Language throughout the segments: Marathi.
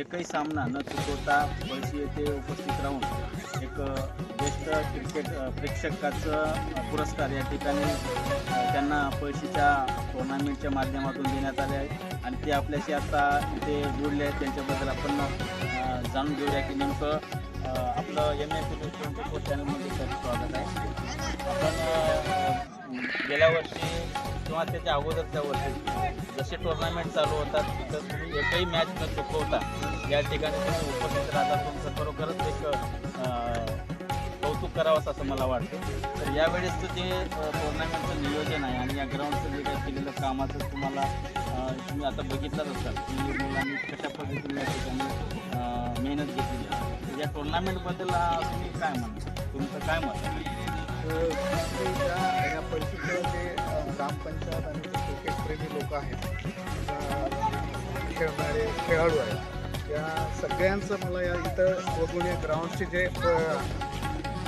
एकही सामना न चुकवता पळशी येथे उपस्थित राहून एक ज्येष्ठ क्रिकेट प्रेक्षकाचं पुरस्कार या ठिकाणी त्यांना पळशीच्या टुर्नामेंटच्या माध्यमातून देण्यात आले आहे. आणि ते आपल्याशी आता इथे जोडले आहेत. त्यांच्याबद्दल आपण जाणून घेऊया की नेमकं आपलं एम एस ट्वेंटी फोर चॅनलमध्ये स्वागत आहे. आपण गेल्या वर्षी किंवा त्याच्या अगोदरच्या वर्षी जसे टुर्नामेंट चालू होतात तर तुम्ही एकही मॅच न चुकवता या ठिकाणी तुम्ही उपस्थित राहता. तुमचं खरोखरच एक कौतुक करावंच असं मला वाटतं. तर यावेळेसचं जे टुर्नामेंटचं नियोजन आहे आणि या ग्राउंडचं जे काही केलेलं कामाचं तुम्हाला तुम्ही आता बघितलंच असाल की मुलांनी कशा पद्धतीने या ठिकाणी मेहनत घेतली. आहे या टुर्नामेंटबद्दल तुम्ही काय म्हणता? तुमचं काय मत या परिस्थिती ग्रामपंचायत आणि जे क्रिकेटप्रेमी लोक आहेत. खेळणारे खेळाडू आहेत. या सगळ्यांचं मला या इथं बघून या ग्राउंडचे जे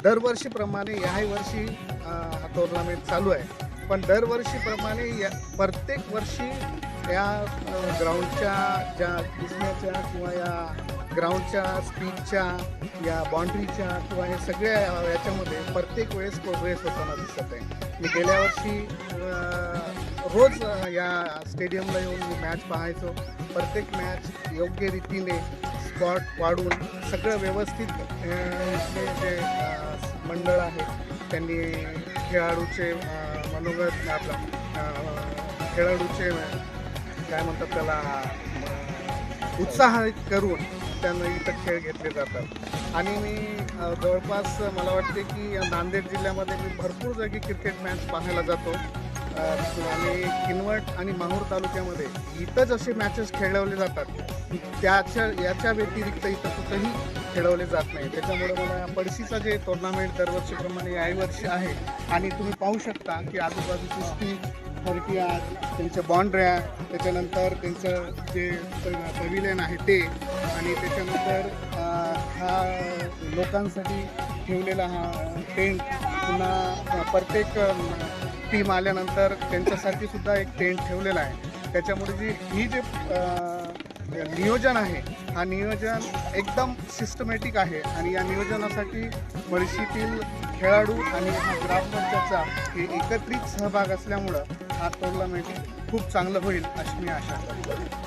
दरवर्षीप्रमाणे याही वर्षी हा टुर्नामेंट चालू आहे. पण दरवर्षीप्रमाणे या प्रत्येक वर्षी या ग्राउंडच्या ज्या दिसण्याच्या किंवा या ग्राउंडच्या स्पीडच्या या बाउंड्रीच्या किंवा हे सगळ्या याच्यामध्ये प्रत्येक वेळेस प्रोग्रेस होताना दिसत आहे. मी गेल्या वर्षी रोज या स्टेडियमला येऊन मी मॅच पाहायचो. प्रत्येक मॅच योग्य रीतीने स्पॉट वाढून सगळं व्यवस्थित जे मंडळ आहे त्यांनी खेळाडूचे मनोगत आपला खेळाडूचे काय म्हणतात त्याला उत्साहित करून त्यांना इथं खेळ घेतले जातात. आणि मी जवळपास मला वाटते की नांदेड जिल्ह्यामध्ये मी भरपूर जागी क्रिकेट मॅच पाहायला जातो. आणि किनवट आणि माहूर तालुक्यामध्ये इथंच असे मॅचेस खेळवले जातात. त्याच्या याच्या व्यतिरिक्त इथं कुठंही खेळवले जात नाही. त्याच्यामुळे मला पडशीचा जे टुर्नामेंट दरवर्षीप्रमाणे याही वर्षी आहे आणि तुम्ही पाहू शकता की आजूबाजूची स्पीच फरकिया त्यांच्या बॉन्ड्र्या त्याच्यानंतर त्यांचं जे पविलेन आहे ते आणि त्याच्यानंतर हा लोकांसाठी ठेवलेला हा टेंट पुन्हा प्रत्येक टीम आल्यानंतर त्यांच्यासाठी सुद्धा एक टेंट ठेवलेला आहे. त्याच्यामुळे जी ही जे नियोजन आहे हा नियोजन एकदम सिस्टमॅटिक आहे आणि या नियोजनासाठी बळशीतील खेळाडू आणि हा ग्रामपंचायतचा हे एकत्रित सहभाग असल्यामुळं हा टुर्नामेंट खूप चांगलं होईल अशी मी आशा करतो.